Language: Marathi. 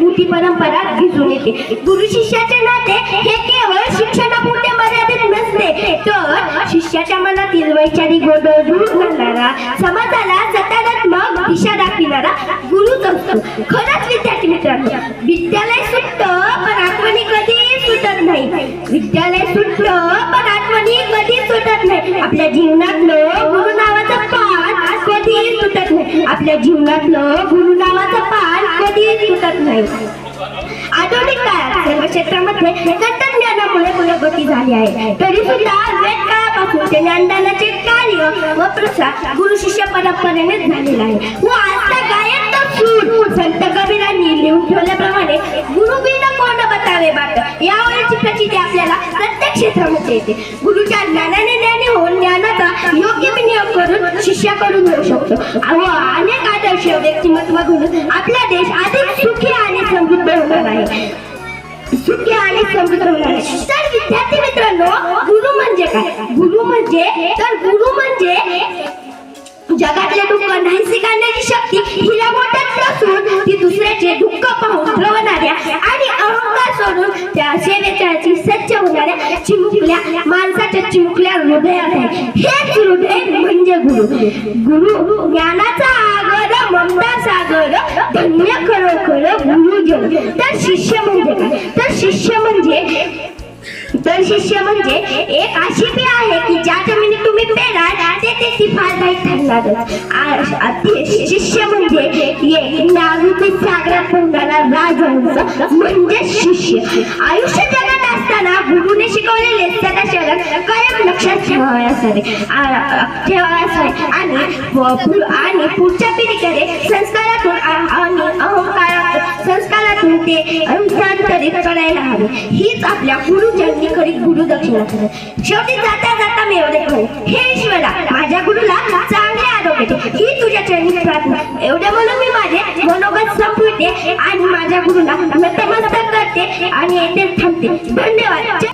मोठी परंपरा दिसून येते. गुरु शिष्याचे नाते हे केवळ शिक्षणापुरते मर्यादित नसते. तर शिष्याच्या मनातील वैचारिक गोंधळ दूर करणारा समाजाला सकारात्मक दिशा दाखविणारा गुरुच असतो. खरंच विद्यार्थी मित्रांनो विद्यालय सुटतं पण आठवणी कधी सुटत नाही. विद्यालय सुटतं पण आठवणी कधी सुटत नाही. आपल्या जीवनातलं गुरु नावाचं पाठ कधी सुटत नाही. आपल्या जीवनातलं गुरु नावाचं पाठ कधी तुटत नाही. आधुनिक काळात सर्व क्षेत्रामध्ये तंत्रज्ञानामुळे पुरोगती झाली आहे. तरी सुद्धा वेद काळापासून ते ज्ञानदानाचे कार्य व प्रसार गुरु शिष्य परंपरेने झालेला आहे. व आता गायन तर सूर संत कबीरांनी लिहून ठेवल्याप्रमाणे गुरु बिना कोण बतावे बाट यावरची प्रचिती आपल्याला प्रत्येक क्षेत्रामध्ये येते. गुरुच्या ज्ञानाने ज्ञानी होऊन ज्ञानाचा योग्य विनियोग करून शिष्याकडून मिळू शकतो. आणि आदर्श व्यक्तिमत्व घडून आपला देश अधिक सुखी आणि समृद्ध होणार आहे. सुखी आणि समृद्ध होणार आहे. तर विद्यार्थी मित्रांनो गुरु म्हणजे काय? गुरु म्हणजे तर गुरु म्हणजे जगातले दुःख नाहीसे करण्याची शक्ती हिला मोठ्यात नसून ती दुसऱ्याचे दुःख पाहून रवणाऱ्या आणि अहंकार सोडून त्या सेवेची सज्ज होणाऱ्या चिमुकल्या माणसाच्या चिमुकल्या हृदयात आहे. हेच हृदय म्हणजे गुरु. गुरु ज्ञानाचा धन्य खरोखर गुरुजन तर शिष्य म्हणजे तर शिष्य म्हणजे तर शिष्य म्हणजे एक अशी पे आहे की ज्या जमिनीत तुम्ही पेराल ते त्याची फायदा ठरणार. शिष्य म्हणजे एक नाविक सागरात पोहणारा राजहंस म्हणजे शिष्य. आयुष्य जगात असताना गुरुने शिकवलेले सदा शरण कायम लक्षात ठेवावे असावे ठेवावे असावे आणि आणि पुढच्या पिढीकडे संस्कारातून संस्कारातून ते रूपांतरित करायला हवे हीच आपल्या गुरुजननी खरी गुरु दक्षिणा खरं शेवटी जाता जाता मी एवढे म्हणेन, हे ईश्वरा माझ्या गुरुला चांगले आरोग्य दे ही तुझ्या चरणी प्रार्थना. एवढे म्हणून मी माझे मनोगत संपविते आणि माझ्या गुरुला नतमस्तक करते आणि येथे थांबते. धन्यवाद.